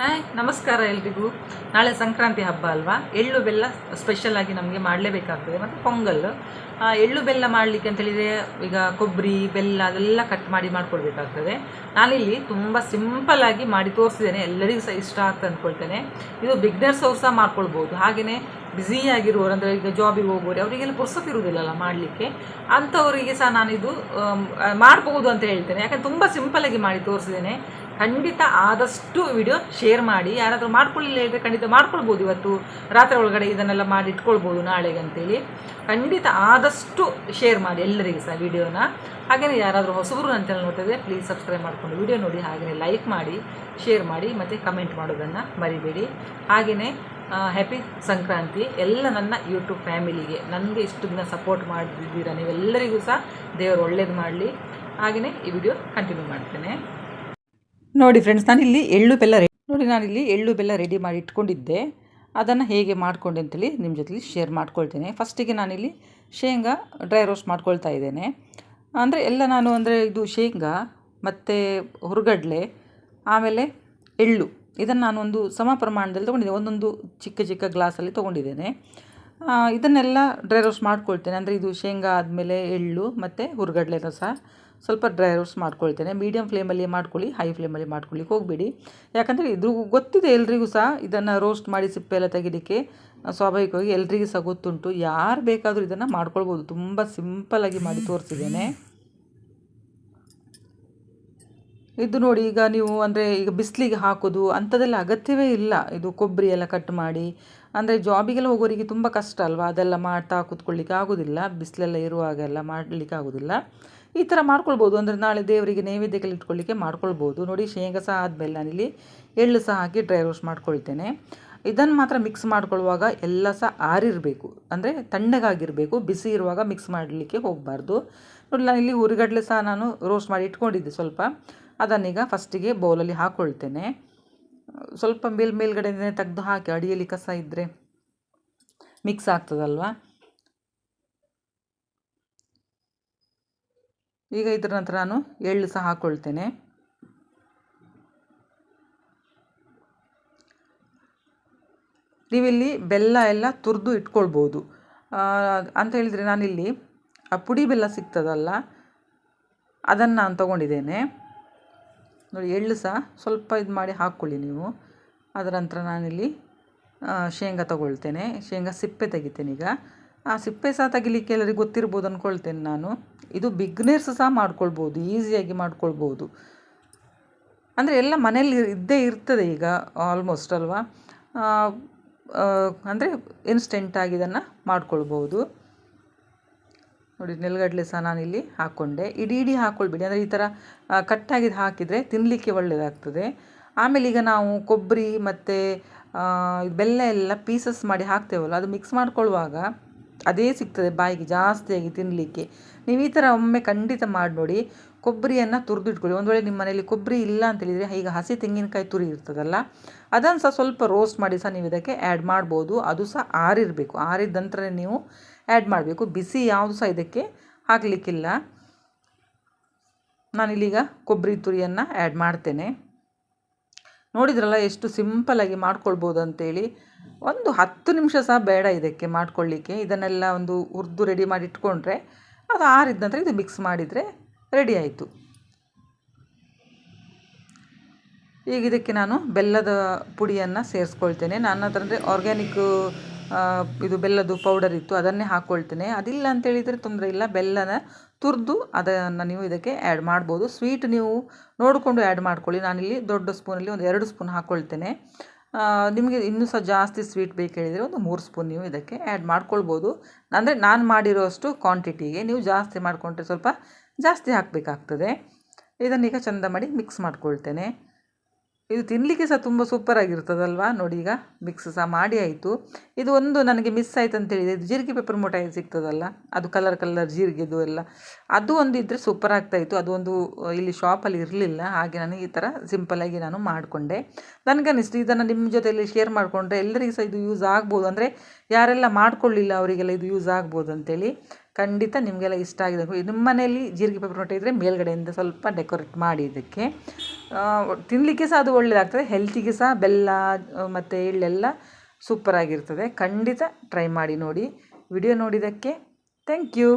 Hi, ನಮಸ್ಕಾರ ಎಲ್ರಿಗೂ. ನಾಳೆ ಸಂಕ್ರಾಂತಿ ಹಬ್ಬ ಅಲ್ವಾ? ಎಳ್ಳು ಬೆಲ್ಲ ಸ್ಪೆಷಲ್ ಆಗಿ ನಮಗೆ ಮಾಡಲೇಬೇಕಾಗ್ತದೆ. ಮತ್ತು ಪೊಂಗಲ್. ಎಳ್ಳು ಬೆಲ್ಲ ಮಾಡಲಿಕ್ಕೆ ಅಂತೇಳಿದರೆ ಈಗ ಕೊಬ್ಬರಿ, ಬೆಲ್ಲ ಅದೆಲ್ಲ ಕಟ್ ಮಾಡಿ ಮಾಡಿಕೊಡ್ಬೇಕಾಗ್ತದೆ. ನಾನಿಲ್ಲಿ ತುಂಬ ಆಗಿ ಮಾಡಿ ತೋರಿಸಿದ್ದೇನೆ. ಎಲ್ಲರಿಗೂ ಸಹ ಇಷ್ಟ ಆಗ್ತದೆ ಅಂದ್ಕೊಳ್ತೇನೆ ಇದು ಬಿಗ್ನರ್ಸ್ ಅವ್ರು ಸಹ ಮಾಡ್ಕೊಳ್ಬೋದು. ಹಾಗೆಯೇ ಬ್ಯುಸಿ ಆಗಿರುವವರು ಅಂದರೆ ಈಗ ಜಾಬಿಗೆ ಹೋಗೋರು, ಅವರಿಗೆಲ್ಲ ಪುರ್ಸತ್ತಿರುವುದಿಲ್ಲಲ್ಲ ಮಾಡಲಿಕ್ಕೆ. ಅಂಥವರಿಗೆ ಸಹ ನಾನಿದು ಮಾಡ್ಬೋದು ಅಂತ ಹೇಳ್ತೇನೆ. ಯಾಕಂದ್ರೆ ತುಂಬ ಆಗಿ ಮಾಡಿ ತೋರಿಸಿದ್ದೇನೆ. ಖಂಡಿತ ಆದಷ್ಟು ವಿಡಿಯೋ ಶೇರ್ ಮಾಡಿ, ಯಾರಾದರೂ ಮಾಡ್ಕೊಳ್ಳಿಲ್ಲ ಇದ್ದರೆ ಖಂಡಿತ ಮಾಡ್ಕೊಳ್ಬೋದು ಇವತ್ತು. ರಾತ್ರಿ ಒಳಗಡೆ ಇದನ್ನೆಲ್ಲ ಮಾಡಿ ಇಟ್ಕೊಳ್ಬೋದು ನಾಳೆಗೆ ಅಂತೇಳಿ. ಖಂಡಿತ ಆದಷ್ಟು ಶೇರ್ ಮಾಡಿ ಎಲ್ಲರಿಗೂ ಸಹ ವಿಡಿಯೋನ. ಹಾಗೆಯೇ ಯಾರಾದರೂ ಹೊಸಬರು ಅಂತೇಳಿ ನೋಡ್ತಿದ್ರೆ ಪ್ಲೀಸ್ ಸಬ್ಸ್ಕ್ರೈಬ್ ಮಾಡಿಕೊಂಡು ವಿಡಿಯೋ ನೋಡಿ ಹಾಗೆಯೇ ಲೈಕ್ ಮಾಡಿ ಶೇರ್ ಮಾಡಿ, ಮತ್ತು ಕಮೆಂಟ್ ಮಾಡೋದನ್ನು ಮರಿಬೇಡಿ. ಹಾಗೆಯೇ ಹ್ಯಾಪಿ ಸಂಕ್ರಾಂತಿ ಎಲ್ಲ ನನ್ನ ಯೂಟ್ಯೂಬ್ ಫ್ಯಾಮಿಲಿಗೆ ನನಗೆ ಇಷ್ಟು ದಿನ ಸಪೋರ್ಟ್ ಮಾಡಿದ್ದೀರಾ ನೀವೆಲ್ಲರಿಗೂ ಸಹ ದೇವರು ಒಳ್ಳೇದು ಮಾಡಲಿ. ಹಾಗೆಯೇ ಈ ವಿಡಿಯೋ ಕಂಟಿನ್ಯೂ ಮಾಡ್ತೇನೆ. ನೋಡಿ ಫ್ರೆಂಡ್ಸ್ ನಾನಿಲ್ಲಿ ಎಳ್ಳು ಬೆಲ್ಲ ರೆಡಿ ನೋಡಿ ನಾನಿಲ್ಲಿ ಎಳ್ಳು ಬೆಲ್ಲ ರೆಡಿ ಮಾಡಿ ಇಟ್ಕೊಂಡಿದ್ದೆ. ಅದನ್ನು ಹೇಗೆ ಮಾಡಿಕೊಂಡೆ ಅಂತೇಳಿ ನಿಮ್ಮ ಜೊತೆಲಿ ಶೇರ್ ಮಾಡ್ಕೊಳ್ತೇನೆ. ಫಸ್ಟಿಗೆ ನಾನಿಲ್ಲಿ ಶೇಂಗಾ ಡ್ರೈ ರೋಸ್ಟ್ ಮಾಡ್ಕೊಳ್ತಾ ಇದ್ದೇನೆ. ಅಂದರೆ ಎಲ್ಲ ನಾನು ಅಂದರೆ ಇದು ಶೇಂಗಾ, ಮತ್ತು ಹುರುಗಡ್ಲೆ, ಆಮೇಲೆ ಎಳ್ಳು, ಇದನ್ನು ನಾನು ಒಂದು ಸಮ ಪ್ರಮಾಣದಲ್ಲಿ ತೊಗೊಂಡಿದ್ದೆ ಒಂದೊಂದು ಚಿಕ್ಕ ಚಿಕ್ಕ ಗ್ಲಾಸಲ್ಲಿ ತೊಗೊಂಡಿದ್ದೇನೆ. ಇದನ್ನೆಲ್ಲ ಡ್ರೈ ರೋಸ್ಟ್ ಮಾಡ್ಕೊಳ್ತೇನೆ. ಅಂದರೆ ಇದು ಶೇಂಗಾ ಆದಮೇಲೆ ಎಳ್ಳು, ಮತ್ತು ಹುರುಗಡ್ಲೆನ ಸಹ. ಸ್ವಲ್ಪ ಡ್ರೈ ರೋಸ್ಟ್ ಮಾಡ್ಕೊಳ್ತೇನೆ. ಮೀಡಿಯಮ್ ಫ್ಲೇಮಲ್ಲಿ ಮಾಡ್ಕೊಳ್ಳಿ ಹೈ ಫ್ಲೇಮಲ್ಲಿ ಮಾಡ್ಕೊಳ್ಳಿಕ್ಕೆ ಹೋಗಬೇಡಿ. ಯಾಕಂದರೆ ಇದು ಗೊತ್ತಿದೆ ಎಲ್ರಿಗೂ ಸಹ ಇದನ್ನು ರೋಸ್ಟ್ ಮಾಡಿ ಸಿಪ್ಪೆ ಎಲ್ಲ ತೆಗಿಲಿಕ್ಕೆ. ಸ್ವಾಭಾವಿಕವಾಗಿ ಎಲ್ರಿಗೂ ಸಹ ಗೊತ್ತುಂಟು. ಯಾರು ಬೇಕಾದರೂ ಇದನ್ನು ಮಾಡ್ಕೊಳ್ಬೋದು. ತುಂಬ ಸಿಂಪಲ್ಲಾಗಿ ಮಾಡಿ ತೋರಿಸಿದ್ದೇನೆ. ಇದು ನೋಡಿ, ಈಗ ನೀವು ಅಂದರೆ ಈಗ ಬಿಸಿಲಿಗೆ ಹಾಕೋದು ಅಂಥದ್ದೆಲ್ಲ ಅಗತ್ಯವೇ ಇಲ್ಲ. ಇದು ಕೊಬ್ಬರಿ ಎಲ್ಲ ಕಟ್ ಮಾಡಿ. ಅಂದರೆ ಜಾಬಿಗೆಲ್ಲ ಹೋಗೋರಿಗೆ ತುಂಬ ಕಷ್ಟ ಅಲ್ವಾ? ಅದೆಲ್ಲ ಮಾಡ್ತಾ ಕೂತ್ಕೊಳ್ಳಿಕ್ಕೆ ಆಗೋದಿಲ್ಲ. ಬಿಸಿಲೆಲ್ಲ ಇರುವಾಗೆಲ್ಲ ಮಾಡಲಿಕ್ಕೆ ಆಗೋದಿಲ್ಲ. ಈ ಥರ ಮಾಡ್ಕೊಳ್ಬೋದು. ಅಂದರೆ ನಾಳೆ ದೇವರಿಗೆ ನೈವೇದ್ಯಗಳು ಇಟ್ಕೊಳ್ಳಿಕ್ಕೆ ಮಾಡ್ಕೊಳ್ಬೋದು. ನೋಡಿ, ಶೇಂಗಾ ಸಹ ಆದಮೇಲೆ ನಾನಿಲ್ಲಿ ಎಳ್ಳು ಸಹ ಹಾಕಿ ಡ್ರೈ ರೋಸ್ಟ್ ಮಾಡ್ಕೊಳ್ತೇನೆ. ಇದನ್ನು ಮಾತ್ರ ಮಿಕ್ಸ್ ಮಾಡ್ಕೊಳ್ಳುವಾಗ ಎಲ್ಲ ಸಹ ಆರಿರಬೇಕು. ಅಂದರೆ ತಣ್ಣಗಾಗಿರಬೇಕು. ಬಿಸಿ ಇರುವಾಗ ಮಿಕ್ಸ್ ಮಾಡಲಿಕ್ಕೆ ಹೋಗಬಾರ್ದು. ನೋಡಿ ನಾನಿಲ್ಲಿ ಹುರಿಗಡಲೆ ಸಹ ನಾನು ರೋಸ್ಟ್ ಮಾಡಿ ಇಟ್ಕೊಂಡಿದ್ದೆ ಸ್ವಲ್ಪ. ಅದನ್ನೀಗ ಫಸ್ಟಿಗೆ ಬೌಲಲ್ಲಿ ಹಾಕ್ಕೊಳ್ತೇನೆ ಸ್ವಲ್ಪ ಮೇಲ್ ಮೇಲ್ಗಡೆ ತೆಗೆದು ಹಾಕಿ ಅಡಿಯಲ್ಲಿ ಕಸ ಇದ್ದರೆ ಮಿಕ್ಸ್ ಆಗ್ತದಲ್ವಾ? ಈಗ ಇದರ ನಂತರ ನಾನು ಎಳ್ಳು ಸಹ ಹಾಕ್ಕೊಳ್ತೇನೆ ನೀವಿಲ್ಲಿ ಬೆಲ್ಲ ಎಲ್ಲ ತುರಿದು ಇಟ್ಕೊಳ್ಬೋದು. ಅಂತ ಹೇಳಿದರೆ ನಾನಿಲ್ಲಿ ಆ ಪುಡಿ ಬೆಲ್ಲ ಸಿಗ್ತದಲ್ಲ, ಅದನ್ನು ನಾನು ತೊಗೊಂಡಿದ್ದೇನೆ. ನೋಡಿ, ಎಳ್ಳು ಸಹ ಸ್ವಲ್ಪ ಇದು ಮಾಡಿ ಹಾಕ್ಕೊಳ್ಳಿ ನೀವು. ಅದರ ನಂತರ ನಾನಿಲ್ಲಿ ಶೇಂಗಾ ತೊಗೊಳ್ತೇನೆ. ಶೇಂಗಾ ಸಿಪ್ಪೆ ತೆಗಿತೇನೆ ಈಗ. ಆ ಸಿಪ್ಪೆ ಸಹ ತೆಗಿಲಿಕ್ಕೆ ಎಲ್ಲರಿಗೂ ಗೊತ್ತಿರ್ಬೋದು ಅಂದ್ಕೊಳ್ತೇನೆ ನಾನು. ಇದು ಬಿಗ್ನರ್ಸ್ ಸಹ ಮಾಡ್ಕೊಳ್ಬೋದು ಈಸಿಯಾಗಿ ಮಾಡ್ಕೊಳ್ಬೋದು. ಅಂದರೆ ಎಲ್ಲ ಮನೇಲಿ ಇದ್ದೇ ಇರ್ತದೆ ಈಗ ಆಲ್ಮೋಸ್ಟ್ ಅಲ್ವಾ? ಅಂದರೆ ಇನ್ಸ್ಟೆಂಟಾಗಿ ಇದನ್ನು ಮಾಡ್ಕೊಳ್ಬೋದು. ನೋಡಿ, ನೆಲಗಡಲೆ ಸಹ ನಾನಿಲ್ಲಿ ಹಾಕ್ಕೊಂಡೆ. ಇಡೀ ಇಡೀ ಹಾಕ್ಕೊಳ್ಬೇಡಿ ಅಂದರೆ ಈ ಥರ ಕಟ್ಟಾಗಿದ್ದು ಹಾಕಿದರೆ ತಿನ್ನಲಿಕ್ಕೆ ಒಳ್ಳೆಯದಾಗ್ತದೆ ಆಮೇಲೆ ಈಗ ನಾವು ಕೊಬ್ಬರಿ ಮತ್ತು ಬೆಲ್ಲ ಎಲ್ಲ ಪೀಸಸ್ ಮಾಡಿ ಹಾಕ್ತೇವಲ್ಲ, ಅದು ಮಿಕ್ಸ್ ಮಾಡ್ಕೊಳ್ಳುವಾಗ ಅದೇ ಸಿಗ್ತದೆ ಬಾಯಿಗೆ ಜಾಸ್ತಿಯಾಗಿ ತಿನ್ನಲಿಕ್ಕೆ ನೀವು ಈ ಥರ ಒಮ್ಮೆ ಖಂಡಿತ ಮಾಡಿ ನೋಡಿ. ಕೊಬ್ಬರಿಯನ್ನು ತುರಿದು ಇಟ್ಕೊಳ್ಳಿ ಒಂದು ವೇಳೆ ನಿಮ್ಮ ಮನೆಯಲ್ಲಿ ಕೊಬ್ಬರಿ ಇಲ್ಲ ಅಂತೇಳಿದರೆ ಈಗ ಹಸಿ ತೆಂಗಿನಕಾಯಿ ತುರಿ ಇರ್ತದಲ್ಲ, ಅದನ್ನು ಸಹ ಸ್ವಲ್ಪ ರೋಸ್ಟ್ ಮಾಡಿ ಸಹ ನೀವು ಇದಕ್ಕೆ ಆ್ಯಡ್ ಮಾಡ್ಬೋದು. ಅದು ಸಹ ಆರಿರಬೇಕು. ಆರಿದ ನಂತರ ನೀವು ಆ್ಯಡ್ ಮಾಡಬೇಕು. ಬಿಸಿ ಯಾವುದು ಸಹ ಇದಕ್ಕೆ ಹಾಕಲಿಕ್ಕಿಲ್ಲ. ನಾನಿಲ್ಲೀಗ ಕೊಬ್ಬರಿ ತುರಿಯನ್ನು ಆ್ಯಡ್ ಮಾಡ್ತೇನೆ. ನೋಡಿದ್ರಲ್ಲ ಎಷ್ಟು ಸಿಂಪಲಾಗಿ ಮಾಡ್ಕೊಳ್ಬೋದು ಅಂತೇಳಿ. ಒಂದು ಹತ್ತು ನಿಮಿಷ ಸಹ ಬೇಡ ಇದಕ್ಕೆ ಮಾಡ್ಕೊಳ್ಳಿಕ್ಕೆ ಇದನ್ನೆಲ್ಲ ಒಂದು ಹುರಿದು ರೆಡಿ ಮಾಡಿ ಇಟ್ಕೊಂಡ್ರೆ ಅದು ಆರಿದ ನಂತರ ಇದು ಮಿಕ್ಸ್ ಮಾಡಿದರೆ ರೆಡಿ ಆಯಿತು. ಈಗ ಇದಕ್ಕೆ ನಾನು ಬೆಲ್ಲದ ಪುಡಿಯನ್ನು ಸೇರಿಸ್ಕೊಳ್ತೇನೆ. ನನ್ನ ಹತ್ರ ಅಂದರೆ ಆರ್ಗ್ಯಾನಿಕ್ ಇದು ಬೆಲ್ಲದ್ದು ಪೌಡರ್ ಇತ್ತು, ಅದನ್ನೇ ಹಾಕ್ಕೊಳ್ತೇನೆ ಅದಿಲ್ಲ ಅಂತೇಳಿದರೆ ತೊಂದರೆ ಇಲ್ಲ. ಬೆಲ್ಲನ ತುರಿದು ಅದನ್ನು ನೀವು ಇದಕ್ಕೆ ಆ್ಯಡ್ ಮಾಡ್ಬೋದು. ಸ್ವೀಟ್ ನೀವು ನೋಡಿಕೊಂಡು ಆ್ಯಡ್ ಮಾಡ್ಕೊಳ್ಳಿ. ನಾನಿಲ್ಲಿ ದೊಡ್ಡ ಸ್ಪೂನಲ್ಲಿ ಒಂದು ಎರಡು ಸ್ಪೂನ್ ಹಾಕ್ಕೊಳ್ತೇನೆ ನಿಮಗೆ ಇನ್ನೂ ಸಹ ಜಾಸ್ತಿ ಸ್ವೀಟ್ ಬೇಕು ಹೇಳಿದರೆ ಒಂದು ಮೂರು ಸ್ಪೂನ್ ನೀವು ಇದಕ್ಕೆ ಆ್ಯಡ್ ಮಾಡ್ಕೊಳ್ಬೋದು. ಅಂದರೆ ನಾನು ಮಾಡಿರೋಷ್ಟು ಕ್ವಾಂಟಿಟಿಗೆ ನೀವು ಜಾಸ್ತಿ ಮಾಡಿಕೊಂಡ್ರೆ ಸ್ವಲ್ಪ ಜಾಸ್ತಿ ಹಾಕಬೇಕಾಗ್ತದೆ. ಇದನ್ನೀಗ ಚಂದ ಮಾಡಿ ಮಿಕ್ಸ್ ಮಾಡ್ಕೊಳ್ತೇನೆ. ಇದು ತಿನ್ನಲಿಕ್ಕೆ ಸಹ ತುಂಬ ಸೂಪರಾಗಿರ್ತದಲ್ವಾ ನೋಡಿ ಈಗ ಮಿಕ್ಸ್ ಸಹ ಮಾಡಿ ಆಯಿತು. ಇದು ಒಂದು ನನಗೆ ಮಿಸ್ ಆಯ್ತು ಅಂತ ಹೇಳಿದರೆ ಇದು ಜೀರಿಗೆ ಪೇಪರ್ ಮೊಟಾಯಿ ಸಿಗ್ತದಲ್ಲ? ಅದು ಕಲರ್ ಕಲರ್ ಜೀರಿಗೆದು ಎಲ್ಲ. ಅದು ಒಂದು ಇದ್ದರೆ ಸೂಪರ್ ಆಗ್ತಾಯಿತ್ತು ಅದು ಒಂದು ಇಲ್ಲಿ ಶಾಪಲ್ಲಿ ಇರಲಿಲ್ಲ. ಹಾಗೆ ನಾನು ಈ ಥರ ಸಿಂಪಲಾಗಿ ನಾನು ಮಾಡಿಕೊಂಡೆ. ನನಗನ್ನಿಸ್ತು, ಇದನ್ನು ನಿಮ್ಮ ಜೊತೆಯಲ್ಲಿ ಶೇರ್ ಮಾಡಿಕೊಂಡ್ರೆ ಎಲ್ಲರಿಗೂ ಸಹ ಇದು ಯೂಸ್ ಆಗ್ಬೋದು. ಅಂದರೆ ಯಾರೆಲ್ಲ ಮಾಡಿಕೊಳ್ಳಿಲ್ಲ ಅವರಿಗೆಲ್ಲ ಇದು ಯೂಸ್ ಆಗ್ಬೋದು ಅಂತೇಳಿ. ಖಂಡಿತ ನಿಮಗೆಲ್ಲ ಇಷ್ಟ ಆಗಿದೆ ನಿಮ್ಮ ಮನೆಯಲ್ಲಿ ಜೀರಿಗೆ ಪೇಪರ್ ರೊಟ್ಟಿ ಇದ್ದರೆ ಮೇಲ್ಗಡೆಯಿಂದ ಸ್ವಲ್ಪ ಡೆಕೋರೇಟ್ ಮಾಡಿ ಇದಕ್ಕೆ. ತಿನ್ನಲಿಕ್ಕೆ ಸಹ ಅದು ಒಳ್ಳೆಯದಾಗ್ತದೆ ಹೆಲ್ತಿಗೆ ಸಹ ಬೆಲ್ಲ ಮತ್ತು ಎಳ್ಳೆಲ್ಲ ಸೂಪರಾಗಿರ್ತದೆ ಖಂಡಿತ ಟ್ರೈ ಮಾಡಿ ನೋಡಿ. ವಿಡಿಯೋ ನೋಡಿದ್ದಕ್ಕೆ ಥ್ಯಾಂಕ್ ಯು